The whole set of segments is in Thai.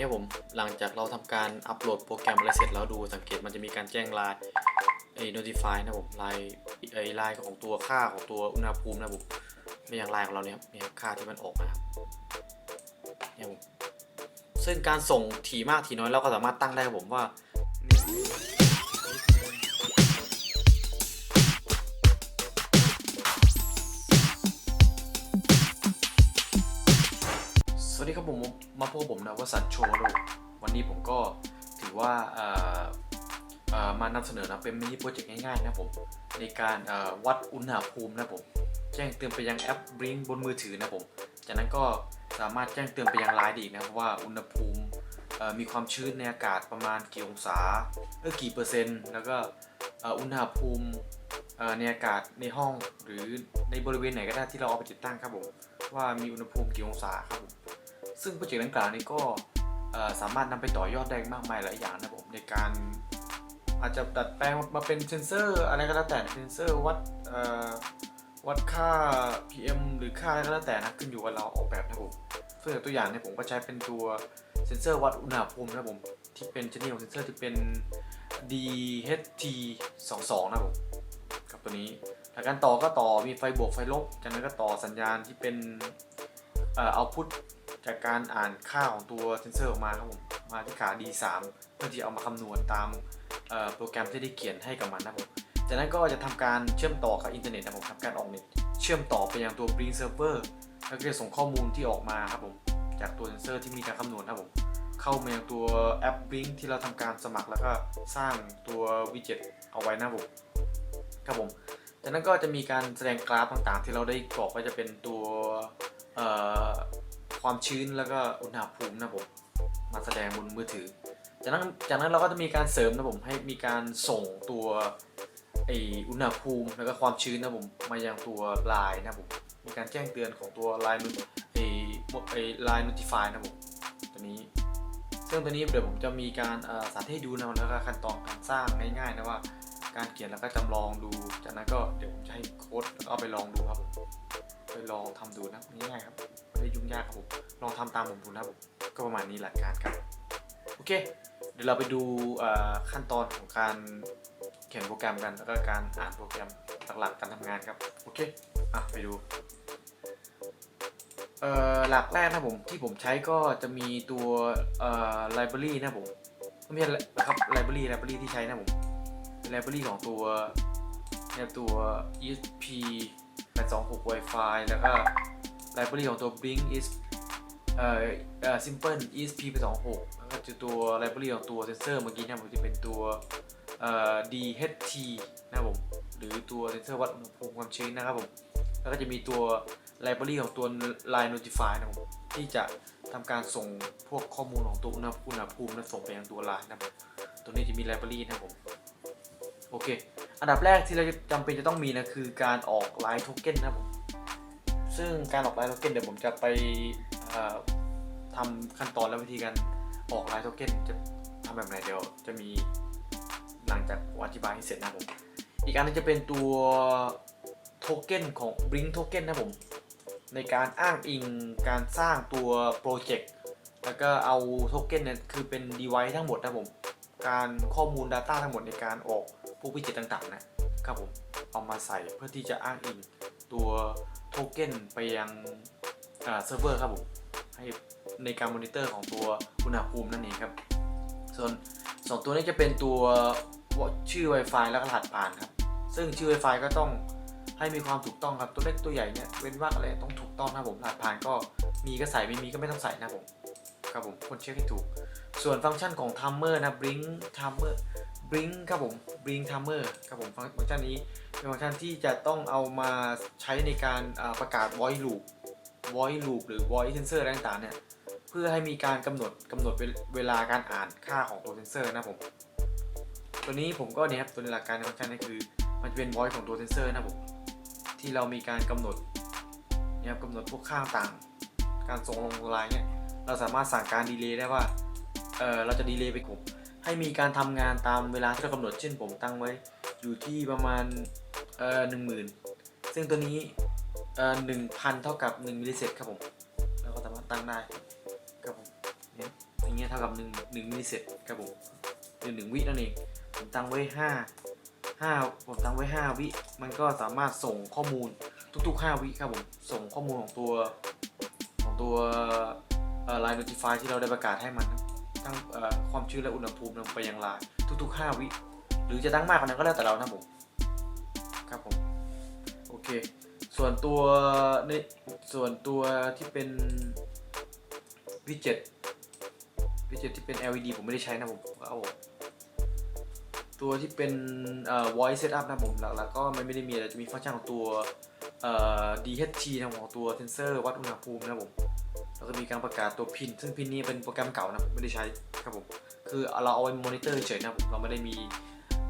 เนี่ยผมหลังจากเราทำการอัปโหลดโปรแกรมอะไรเสร็จแล้วดูสังเกตมันจะมีการแจ้งไลน์ไอ้ notify นะผมไลน์ไอ้ไลน์ของตัวค่าของตัวอุณหภูมินะผมไม่อย่างไลน์ของเราเนี่ยเนี่ยค่าที่มันออกมาครับเนี่ยผมซึ่งการส่งถี่มากถี่น้อยเราก็สามารถตั้งได้ครับผมว่า มาพบผมนะวสันโชว์โลกวันนี้ผมก็ถือว่ามานำเสนอนะเป็นมินิโปรเจกต์ง่ายๆนะผมในการวัดอุณหภูมินะผมแจ้งเตือนไปยังแอป Blink บนมือถือนะผมจากนั้นก็สามารถแจ้งเตือนไปยังไลน์ได้อีกนะว่าอุณหภูมิมีความชื้นในอากาศประมาณกี่องศาเออกี่เปอร์เซ็นต์ แล้วก็อุณหภูมิในอากาศในห้องหรือในบริเวณไหนก็ได้ที่เราเอาไปติดตั้งครับผมว่ามีอุณหภูมิกี่องศาครับผม ซึ่งโปรเจกต์ดังกล่าวนี้ก็สามารถนำไปต่อยอดได้มากมายหลายอย่างนะผมในการอาจจะดัดแปลงมาเป็นเซนเซอร์อะไรก็แล้วแต่เซนเซอร์วัดวัดค่า PM หรือค่าอะไรก็แล้วแต่นะขึ้นอยู่กับเราออกแบบนะผมเพื่อตัวอย่างเนี่ยผมก็ใช้เป็นตัวเซนเซอร์วัดอุณหภูมินะผมที่เป็นชนิดของเซนเซอร์ที่เป็น DHT22 นะผมกับตัวนี้หลักการต่อก็ต่อมีไฟบวกไฟลบจากนั้นก็ต่อสัญญาณที่เป็นเอ่อเอาพุท จากการอ่านค่าของตัวเซนเซอร์ออกมาครับผมมาที่ขา D3 เพื่อที่เอามาคำนวณตามโปรแกรมที่ได้เขียนให้กับมันนะครับผมจากนั้นก็จะทำการเชื่อมต่อกับอินเทอร์เน็ตนะครับผมทำการออกเน็ตเชื่อมต่อไปยังตัว Blink Server แล้วก็จะส่งข้อมูลที่ออกมาครับผมจากตัวเซนเซอร์ที่มีการคำนวณครับผมเข้ามายังตัวแอป Blink ที่เราทำการสมัครแล้วก็สร้างตัววิดเจ็ตเอาไว้นะครับผมครับผมจากนั้นก็จะมีการแสดงกราฟต่างๆ ที่เราได้กรอกไว้จะเป็นตัว ความชื้นแล้วก็อุณหภูมินะผมมาแสดงบนมือถือ จากนั้นจากนั้นเราก็จะมีการเสริมนะผมให้มีการส่งตัวไออุณหภูมิแล้วก็ความชื้นนะผมมายังตัวไลน์นะผมมีการแจ้งเตือนของตัวไลน์ไอไอไลน์ notify นะผมตัวนี้ซึ่งตัวนี้เดี๋ยวผมจะมีการสาธิตให้ดูนะแล้วก็ขั้นตอนการสร้างง่ายๆนะว่าการเขียนแล้วก็จำลองดู จากนั้นก็เดี๋ยวผมจะให้โค้ดแล้วก็เอาไปลองดูครับ ไปลองทำดูนะง่ายๆครับไยากครับผมลองทำตามผมดูนะครับผมก็ประมาณนี้หลักการครับโอเค เดี๋ยวเราไปดูขั้นตอนของการเขียนโปรแกรมกันแล้วก็การอ่านโปรแกรมหลักๆการทำงานครับโอเคอะไปดูหลักแรกนะผมที่ผมใช้ก็จะมีตัวเอ่อ library นะครับผมไม่ใช่นะครับ library library ที่ใช้นะผมเป็น library ของตัวเนี่ยตัว ESP 826 Wi-Fi แล้วก็ library ของตัว Blink is เอ่อเอ่อ simple ESP 826แล้วก็จะตัว library ของตัวเซนเซอร์เมื่อกี้นะผมจะเป็นตัวเอ่อ DHT นะครับผม หรือตัวเซนเซอร์วัดอุณหภูมิความชื้นนะครับผม แล้วก็จะมีตัว library ของตัว line notify นะครับผมที่จะทำการส่งพวกข้อมูลของตัวอุณหอุณหภูมิและส่งไปยังตัว line นะครับผมตัวนี้จะมี library นะครับผมโอเค อันดับแรกที่เราจะจำเป็นจะต้องมีนะคือการออก line token นะครับผม ซึ่งการออก line token เดี๋ยวผมจะไปทำขั้นตอนและวิธีการออก line token จะทำแบบไหนเดี๋ยวจะมีหลังจากอธิบายให้เสร็จนะผม อีกอันนึงจะเป็นตัวโทเก้นของ Blink Token นะผม ในการอ้างอิงการสร้างตัวโปรเจกต์แล้วก็เอาโทเก้นเนี่ยคือเป็น device ทั้งหมดนะผม การข้อมูล Data ทั้งหมดในการออกพวกวิจิตต่างๆนะครับผม เอามาใส่เพื่อที่จะอ้างอิงตัว โทเก้นไปยังเซิร์ฟเวอร์ครับผมให้ในการมอนิเตอร์ของตัวอุณหภูมินั่นเองครับ ส่วนสองตัวนี้จะเป็นตัวชื่อ Wi-Fi แล้วก็รหัสผ่านครับ ซึ่งชื่อ Wi-Fi ก็ต้องให้มีความถูกต้องครับตัวเล็กตัวใหญ่เนี่ยเว้นวรรคอะไรต้องถูกต้องนะผมรหัสผ่านก็มีก็ใส่ไม่มีก็ไม่ต้องใส่นะผมครับผมคนเช็คให้ถูก ส่วนฟังก์ชันของ timer นะบลิงทัมเมอร์ blink timer blink ครับผม blink timer ครับผมฟังก์ชันนี้เป็นฟังก์ชันที่จะต้องเอามาใช้ในการประกาศ voice loop voice loop หรือ voice sensor อะไรต่างๆเนี่ยเพื่อให้มีการกำหนดกำหนดเวลาการอ่านค่าของตัวเซนเซอร์นะครับผม ตัวนี้ผมก็เนี่ยครับตัวในหลักการในฟังก์ชันนี้คือ มันจะเป็น voice ของตัวเซนเซอร์นะครับผมที่เรามีการกำหนดเนี่ยครับกำหนดพวกค่าต่างการส่งลงไลน์เนี่ยเราสามารถสั่งการดีเลย์ได้ว่าเออเราจะดีเลย์ไปผม ให้มีการทำงานตามเวลาที่เรากำหนดเช่นผมตั้งไว้ อยู่ที่ประมาณเอ่อหนึ่งหมื่นซึ่งตัวนี้เอ่อหนึ่งพันเท่ากับหนึ่งมิลลิเซกครับผมเราก็สามารถตั้งได้ครับผมเนี่ยอย่างเงี้ยเท่ากับ1 1มิลลิเซกครับผมหรือ1วินั่นเองผมตั้งไว้5 5ผมตั้งไว้5วิ มันก็สามารถส่งข้อมูลทุกๆ 5 วิครับผมส่งข้อมูลของตัวของตัวไลน์ notify ที่เราได้ประกาศให้มัน ตั้งความชื้นและอุณหภูมิลงไปยังลน์ทุก ๆ 5 วิ หรือจะตั้งมากกว่านั้นก็แล้วแต่เรานะผมครับผมโอเค ส่วนตัวในส่วนตัวที่เป็นวิจ็ตวิจ็ตที่เป็น LED ผมไม่ได้ใช้นะผมเอาตัวที่เป็นเอ่อ voice setup นะผมหลักๆก็มันไม่ได้มีอะไรจะมีฟังก์ชันของตัวเอ่อ DHT นะของตัวเซนเซอร์วัดอุณหภูมินะผม แล้วก็มีการประกาศตัวพิน ซึ่งพินนี้เป็นโปรแกรมเก่านะผมไม่ได้ใช้ครับผมคือเราเอาไว้มอนิเตอร์เฉยนะผมเราไม่ได้มี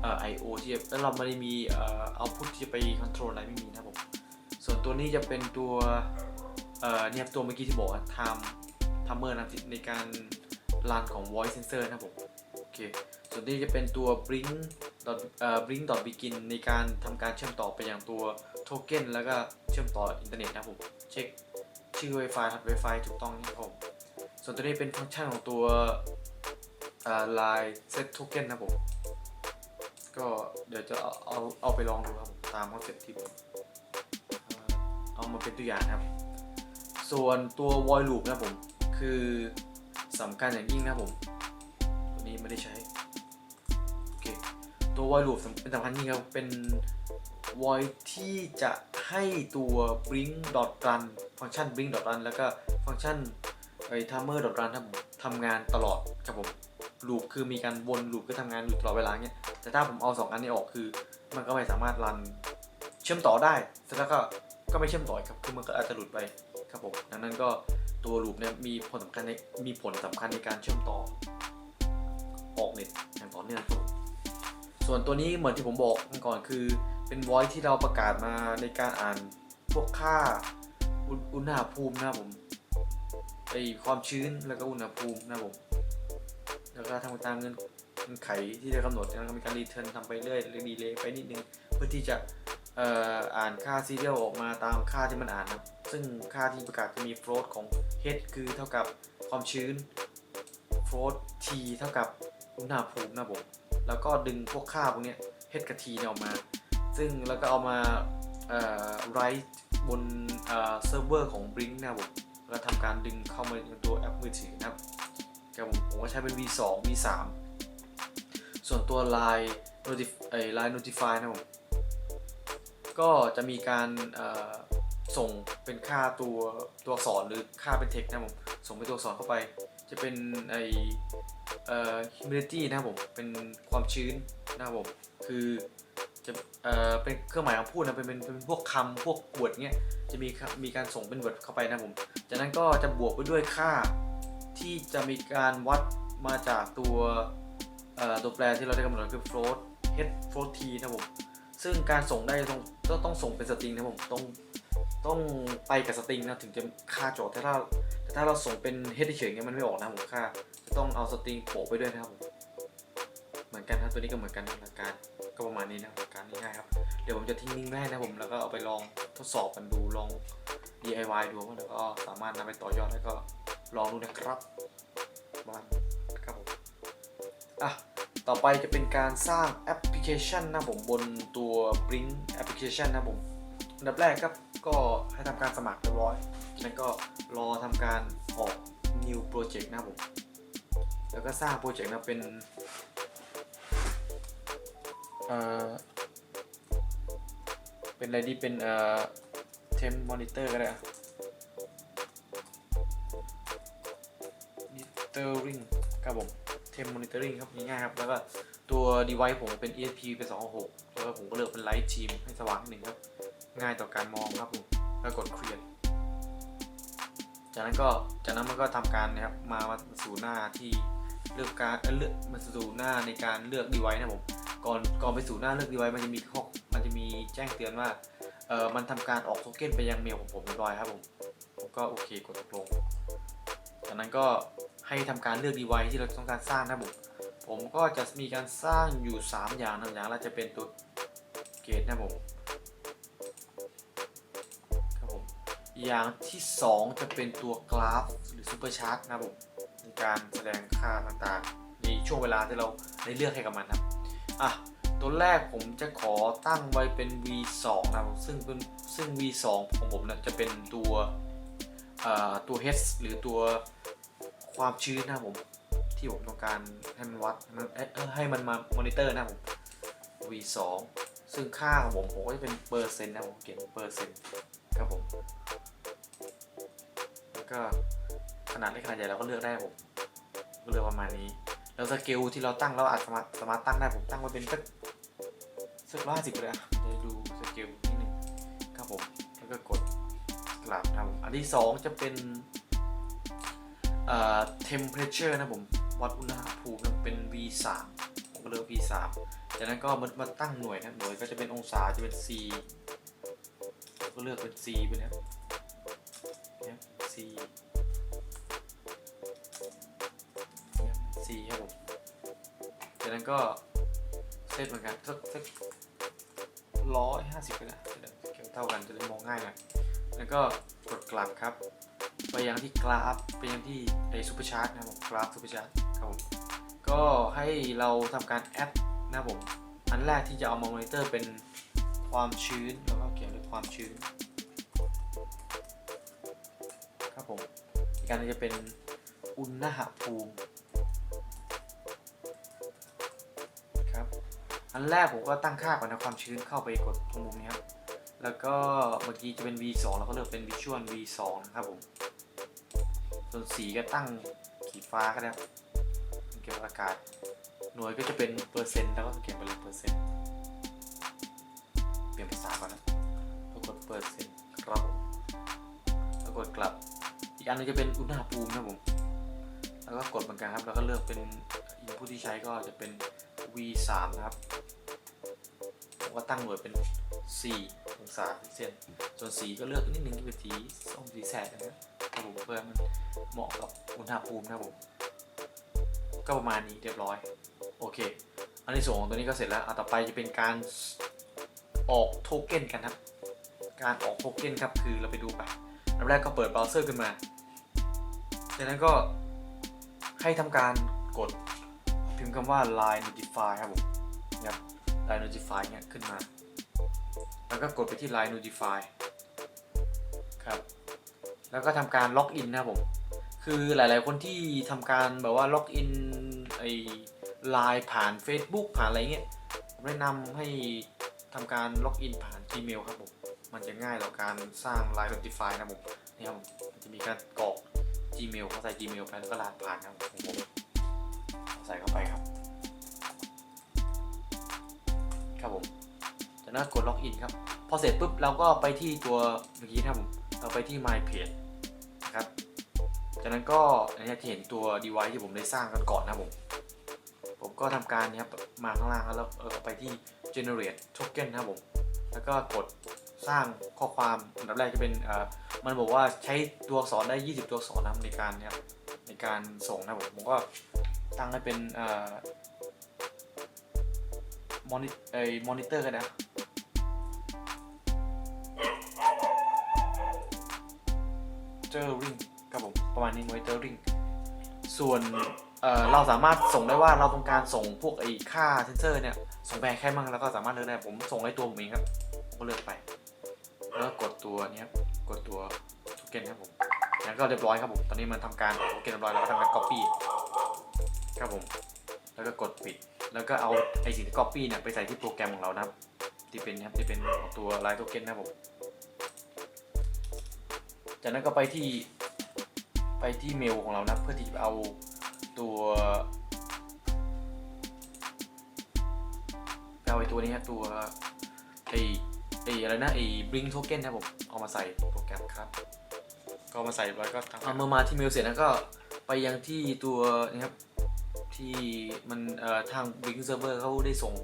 เอ่อ I/O ที่แล้วเราไม่ได้มีเอ่อ output ที่จะไป control อะไรไม่มีนะผมส่วนตัวนี้จะเป็นตัวเอ่อเนี่ยตัวเมื่อกี้ที่บอกว่า time timer นะในการรันของ voice sensor นะผมโอเคส่วนนี้จะเป็นตัว blink เอ่อ blink dot begin ในการทำการเชื่อมต่อไปยังตัวโทเก้นแล้วก็เชื่อมต่ออินเทอร์เน็ตนะผมเช็ค ชื่อ Wi-Fi ทัด Wi-Fi ถูกต้องครับผม ส่วนตัวนี้เป็นฟังก์ชันของตัวเอ่อ line set token นะครับผม ก็เดี๋ยวจะเอาเอาเอาไปลองดูครับตามคอนเซ็ปที่ผมเอามาเป็นตัวอย่างครับ ส่วนตัว void loop นะครับผม คือสำคัญอย่างยิ่งนะครับผม ตัวนี้ไม่ได้ใช้ โอเค ตัว void loop เป็นสำคัญยิ่งครับเป็น void ที่จะให้ตัว Blink.run ฟังก์ชัน blink dot run แล้วก็ฟังก์ชันไอ้ timer dot run ครับผมทำงานตลอดครับผมลูปคือมีการวนลูปก็ทำงานอยู่ตลอดเวลาเนี้ยแต่ถ้าผมเอาสองอันนี้ออกคือ มันก็ไม่สามารถรันเชื่อมต่อได้เสร็จแล้วก็ก็ไม่เชื่อมต่อครับคือมันก็อาจจะหลุดไปครับผมดังนั้นก็ตัวลูปเนี่ยมีผลสำคัญในมีผลสำคัญในการเชื่อมต่อออกเน็ตอย่างต่อเนื่องส่วนตัวนี้เหมือนที่ผมบอกก่อนคือเป็น voice ที่เราประกาศมาในการอ่านพวกค่า อุณหภูมินะครับผมไอความชื้นแล้วก็อุณหภูมินะครับผมแล้วก็ทำตามเงื่อนเงื่อนไขที่ได้กำหนดแล้วก็มีการรีเทิร์นทำไปเรื่อยหรือดีเลย์ไปนิดนึงเพื่อที่จะเอ่ออ่านค่าซีเรียลออกมาตามค่าที่มันอ่านนะซึ่งค่าที่ประกาศจะมี float ของ h คือเท่ากับความชื้น float เท่ากับอุณหภูมินะผมแล้วก็ดึงพวกค่าพวกนี้ย h กับ t เนี่ยออกมา ซึ่งแล้วก็เอามาเอ่อ write บนเซิร์ฟเวอร์ของ Blink นะครับผมแล้วทำการดึงเข้ามาในตัวแอปมือถือนะครับครับผมผมก็ใช้เป็น V2 V3 ส่วนตัว Line Notif ไอ้ Line Notify นะครับผมก็จะมีการส่งเป็นค่าตัวตัวอักษรหรือค่าเป็น text นะครับผมส่งเป็นตัวอักษรเข้าไป จะเป็นไอเอ่อ humidity นะครับผมเป็นความชื้นนะครับผมคือ จะเอ่อเป็นเครื่องหมายคำพูดนะเป็นเป็นเป็นพวกคำพวก word เงี้ยจะมีคำมีการส่งเป็น word เข้าไปนะผมจากนั้นก็จะบวกไปด้วยค่าที่จะมีการวัดมาจากตัวเอ่อตัวแปรที่เราได้กำหนดคือ float h float t นะผมซึ่งการส่งได้ต้องต้องต้องส่งเป็นสตริงนะผมต้องต้องไปกับสตริงนะถึงจะค่าโจทย์แต่ถ้าแต่ถ้าเราส่งเป็น h เฉยๆเงี้ยมันไม่ออกนะผมค่าจะต้องเอาสตริงโปะไปด้วยนะครับผมเหมือนกันครับตัวนี้ก็เหมือนกันหลักการ ก็ประมาณนี้นะหลักการง่ายครับ เดี๋ยวผมจะทิ้งลิงก์ไว้ให้นะผมแล้วก็เอาไปลองทดสอบกันดูลอง DIY ดูแล้วก็สามารถนำไปต่อยอดแล้วก็ลองดูนะครับบ้านครับผมอะต่อไปจะเป็นการสร้างแอปพลิเคชันนะผมบนตัว Blink แอปพลิเคชันนะผมอันดับแรกครับก็ให้ทำการสมัครเรียบร้อยแล้วก็รอทำการออก new project นะผม แล้วก็สร้างโปรเจกต์นะเป็น เอ่อเป็นอะไรดีเป็นเอ่อ temp monitor ก็ได้อะ monitoring ครับผม temp monitoring ครับง่ายๆครับ แล้วก็ตัว device ผมเป็น ESP เป็น266แล้วก็ผมก็เลือกเป็น light team ให้สว่างนิดนึงครับ ง่ายต่อการมองครับผมแล้วกด create จากนั้นก็จากนั้นมันก็ทำการนะครับมามาสู่หน้าที่เลือกการเลือกมาสู่หน้าในการเลือก device นะผม ก่อนก่อนไปสู่หน้าเลือก device มันจะมีข้อมันจะมีแจ้งเตือนว่าเออมันทำการออกโทเก้นไปยังเมลของผมเรียบร้อยครับผมผมก็โอเคกดตกลงจากนั้นก็ให้ทำการเลือก device ที่เราต้องการสร้างนะครับผมผมก็จะมีการสร้างอยู่ 3 อย่างนะอย่างแรกจะเป็นตัวเกตนะครับผมครับผมอย่างที่ 2 จะเป็นตัวกราฟหรือซูเปอร์ชาร์ตนะครับผมในการแสดงค่าต่างๆในช่วงเวลาที่เราได้เลือกให้กับมันครับ อะตัวแรกผมจะขอตั้งไว้เป็น v2 นะครับซึ่งเป็นซึ่ง v2 ของผมนี่ยจะเป็นตัวตัว h หรือตัวความชื้นนะครับผม ที่ผมต้องการให้มันวัดให้มันให้มันมามอนิเตอร์นะครับผม v2 ซึ่งค่าของผมผมก็จะเป็นเปอร์เซ็นต์นะผมเขียนเปอร์เซ็นต์ครับผม แล้วก็ขนาดเล็กขนาดใหญ่เราก็เลือกได้ครับผมก็เลือกประมาณนี้ แล้วสเกลที่เราตั้งเราอาจสามารถสามารถตั้งได้ผมตั้งไว้เป็นสักสักร้อยห้าสิบเลยอะเดี๋ยวดูสเกลนิดนึงครับผมแล้วก็กดกลับนะครับผมอันที่สองจะเป็นเอ่อ temperature นะผมวัดอุณหภูมินะเป็น V3 ผมก็เลือก V3 จากนั้นก็มามาตั้งหน่วยนะหน่วยก็จะเป็นองศาจะเป็น C ก็เลือกเป็น C ไปนะครับเนี่ย C นั้นก็เซตเหมือนกันสักสักร้อยห้าสิบก็ได้จะเกี่ยวเท่ากันจะได้มองง่ายหน่อยแล้วก็กดกลับครับ ไปยังที่กราฟไปยังที่ไอซูเปอร์ชาร์ตนะครับผมกราฟซูเปอร์ชาร์ตครับผมก็ให้เราทำการแอดนะครับผมอันแรกที่จะเอามามอนิเตอร์เป็นความชื้นแล้วก็เขียนด้วยความชื้น ครับผมอีกการนึงจะเป็นอุณหภูมิ อันแรกผมก็ตั้งค่าก่อนนะความชื้นเข้าไปกดตรงมุมนี้ครับ แล้วก็เมื่อกี้จะเป็น V2 แล้วก็เลือกเป็น Visual V2 นะครับผม ส่วนสีก็ตั้งขีดฟ้าก็ได้ครับเกี่ยวกับอากาศ หน่วยก็จะเป็นเปอร์เซ็นต์แล้วก็เขียนไปเลยเปอร์เซ็นต์ เปลี่ยนภาษาก่อนนะแล้วกดเปอร์เซ็นต์ครับผมแล้วกดกลับ อีกอันนึงจะเป็นอุณหภูมินะครับผม แล้วก็กดเหมือนกันครับ แล้วก็เลือกเป็น input ที่ใช้ก็จะเป็น V3 นะครับ ผมก็ตั้งหน่วยเป็น 4 องศาเซนส่วนสีก็เลือกนิดนึงที่เป็นสีส้มสีแสดนะครับผมเพื่อมันเหมาะกับอุณหภูมินะครับผมก็ประมาณนี้เรียบร้อย โอเค อันที่สองของตัวนี้ก็เสร็จแล้วอะต่อไปจะเป็นการออกโทเก้นกันครับ การออกโทเก้นครับคือเราไปดูไปอันแรกก็เปิดเบราว์เซอร์ขึ้นมา จากนั้นก็ให้ทำการกดพิมพ์คำว่า line notify ครับผมนะครับ line notify เนี่ยขึ้นมา แล้วก็กดไปที่ line notify ครับ แล้วก็ทำการล็อกอินนะครับผม คือหลายๆคนที่ทำการแบบว่าล็อกอินไอ้ไลน์ผ่าน Facebook ผ่านอะไรเงี้ยผมแนะนำให้ทำการล็อกอินผ่าน Gmail ครับผม มันจะง่ายต่อการสร้าง Line Notify นะผมนี่ครับผมมันจะมีการกรอก Gmail เข้าใส่ Gmail ไปแล้วก็รหัสผ่านครับผมใส่เข้าไปครับ ครับผมจากนั้นกดล็อกอินครับ พอเสร็จปุ๊บเราก็ไปที่ตัวเมื่อกี้นะครับผม เราไปที่ My Page นะครับ จากนั้นก็อันนี้ที่เห็นตัว device ที่ผมได้สร้างกันก่อนนะผม ผมก็ทำการเนี้ยครับมาข้างล่างแล้วเออไปที่ generate token นะครับผม แล้วก็กดสร้างข้อความอันดับแรกจะเป็นเอ่อมันบอกว่าใช้ตัวอักษรได้ 20 ตัวอักษรนะในการเนี่ยครับในการส่งนะผมผมก็ตั้งให้เป็นเอ่อ มอนิเอ่อมอนิเตอร์กันนะ monitoring ครับผมประมาณนี้ monitoring ส่วนเอ่อเราสามารถส่งได้ว่าเราต้องการส่งพวกไอ้ค่าเซนเซอร์เนี่ย ส่งไปแค่มั่งแล้วก็สามารถเลือกได้ผมส่งให้ตัวผมเองครับผมก็เลือกไป แล้วก็กดตัวนี้ครับกดตัวโทเก้นครับผมแล้วก็เรียบร้อยครับผมตอนนี้มันทำการโทเก้นเรียบร้อยแล้วก็ทำการ copy ครับผมแล้วก็กดปิด แล้วก็เอาไอสิ่งที่ copy เนี่ยไปใส่ที่โปรแกรมของเรานะครับ ที่เป็นนะครับที่เป็นตัว Line Token นะครับผมจากนั้นก็ไปที่ไปที่เมลของเรานะเพื่อที่จะเอาตัวเอาไอตัวนี้ครับตัวไอไออะไรนะไอ้ bring token นะผมเอามาใส่โปรแกรมครับ ก็มาใส่แล้วก็ทำเอามามาที่เมลเสร็จแล้วก็ไปยังที่ตัวนะครับ ที่มันเอ่อทาง bring server เขาได้ส่ง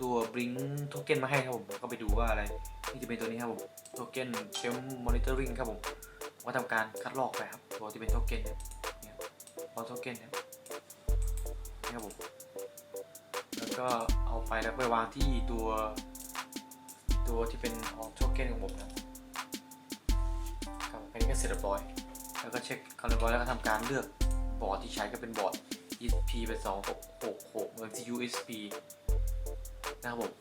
ตัว bring token มาให้ครับผมก็ไปดูว่าอะไร นี่จะเป็นตัวนี้ครับผม token shelf monitoring ครับผมผมก็ทำการคัดลอกไปครับตัวที่เป็นโทเก้นเนี่ยเนี่ยพอโทเก้นเนี่ยนี่ครับผมแล้วก็เอาไปแล้วไปวางที่ตัวตัวที่เป็นออโทเก้นของผมนะครับอันนี้ก็เสร็จเรียบร้อยแล้วก็เช็คควาเรียบร้อยแล้วก็ทำการเลือกบอร์ดที่ใช้ก็เป็นบอร์ด ESP เป็น2666เหมือน USB นะครับผม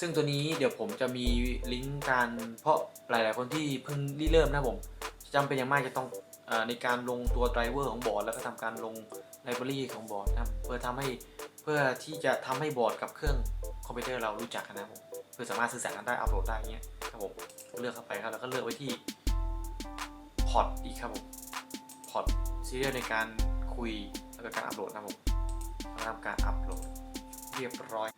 ซึ่งตัวนี้เดี๋ยวผมจะมีลิงก์การเพราะหลาย ๆ คนที่เพิ่งริเริ่มนะครับผมจำเป็นอย่างมากจะต้องอในการลงตัวไดรเวอร์ของบอร์ดแล้วก็ทำการลงไลบรารีของบอร์ดนะเพื่อทำให้เพื่อที่จะทำให้บอร์ดกับเครื่องคอมพิวเตอร์เรารู้จักกันนะครับผมเพื่อสามารถสื่อสารกันได้อัปโหลดได้เงี้ยครับผมเลือกเข้าไปครับแล้วก็เลือกไว้ที่พอร์ตอีกครับผมพอร์ตซีเรียลในการคุย แล้วก็การอัปโหลดนะครับผมทำการอัปโหลดเรียบร้อย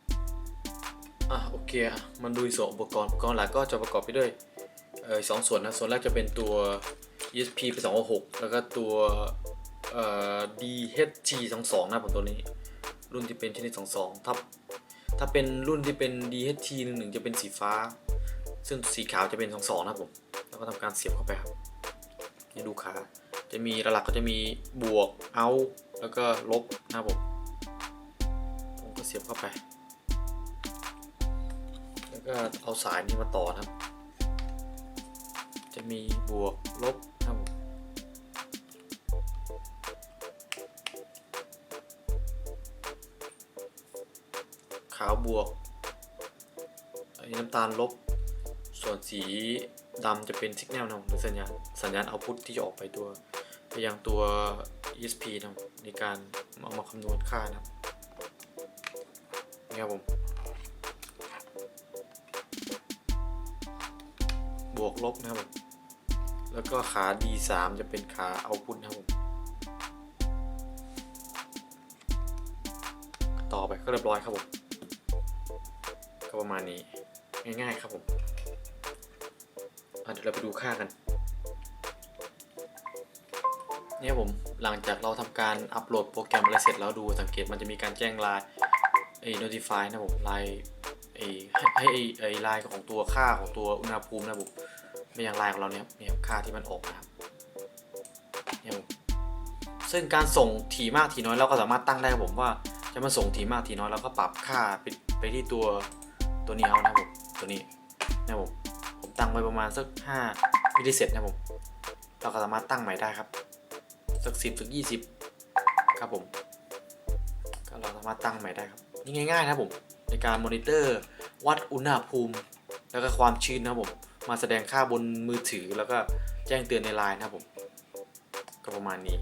อะโอเคอะมันดูส่วนอุปกรณ์อุปกรณ์หลักก็จะประกอบไปด้วยเออสองส่วนนะส่วนแรกจะเป็นตัว ESP ไป266แล้วก็ตัวเอ่อ DHG 22นะผมตัวนี้ รุ่นที่เป็นชนิด22ถ้าถ้าเป็นรุ่นที่เป็น DHT 11จะเป็นสีฟ้า ซึ่งสีขาวจะเป็น 22 นะผม แล้วก็ทำการเสียบเข้าไปครับนี่ดูขา จะมีหลักๆก็จะมีบวก เอา แล้วก็ลบนะครับผมผมก็เสียบเข้าไป แล้วก็เอาสายนี้มาต่อนะครับ จะมีบวกลบนะครับผมขาวบวกอันนี้น้ำตาลลบ ส่วนสีดำจะเป็นสัญญาณนะครับหรือสัญญาณสัญญาณเอาพุทที่จะออกไปตัว ไปยังตัว ESP นะครับในการเอามาคำนวณค่านะครับนี่ครับผม บวกลบนะครับผม แล้วก็ขา D3 จะเป็นขาเอาพุทนะครับผม ต่อไปก็เรียบร้อยครับผม ก็ประมาณนี้ ง่ายๆครับผมเดี๋ยวเราไปดูค่ากัน เนี่ยผมหลังจากเราทำการอัปโหลดโปรแกรมอะไรเสร็จแล้วดูสังเกตมันจะมีการแจ้งไลน์ไอ้ notify นะผมไลน์ไอ้ให้ไอ้ไลน์ของตัวค่าของตัวอุณหภูมินะผมไม่อย่างไลน์ของเราเนี่ยเนี่ยค่าที่มันออกนะครับเนี่ยผมซึ่งการส่งถี่มากถี่น้อยเราก็สามารถตั้งได้ผมว่าจะมาส่งถี่มากถี่น้อยเราก็ปรับค่าไปไปที่ตัวตัวนี้เอานะครับผมตัวนี้นะครับผมผมตั้งไว้ประมาณสัก5มิลลิเซนนะครับผมเราก็สามารถตั้งใหม่ได้ครับ สักสิบสักยี่สิบครับผม ก็เราสามารถตั้งใหม่ได้ครับนี่ง่ายๆนะผม ในการมอนิเตอร์วัดอุณหภูมิ แล้วก็ความชื้นนะครับผม มาแสดงค่าบนมือถือแล้วก็แจ้งเตือนในไลน์นะครับผม ก็ประมาณนี้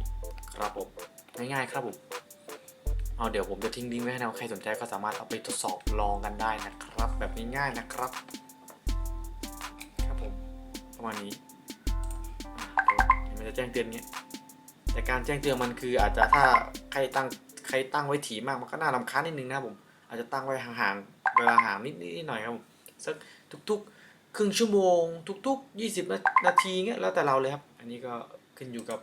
ครับผม ง่ายๆครับผมเอาเดี๋ยวผมจะทิ้งลิงก์ไว้ให้นะใครสนใจก็สามารถเอาไปทดสอบลองกันได้นะครับ แบบง่ายๆนะครับครับผมประมาณนี้เดี๋ยวมันจะแจ้งเตือนเงี้ย แต่การแจ้งเตือนมันคืออาจจะถ้าใครตั้งใครตั้งไว้ถี่มากมันก็น่ารำคาญนิดนึงนะครับผมอาจจะตั้งไว้ห่างๆเวลาห่างนิดนิดหน่อยครับผมสักทุกๆ ครึ่งชั่วโมง ทุก ๆ 20 นานาทีเงี้ยแล้วแต่เราเลยครับ อันนี้ก็ขึ้นอยู่กับ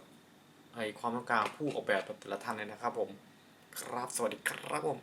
ไอความต้องการผู้ออกแบบแต่ละท่านเลยนะครับผม ครับสวัสดีครับผม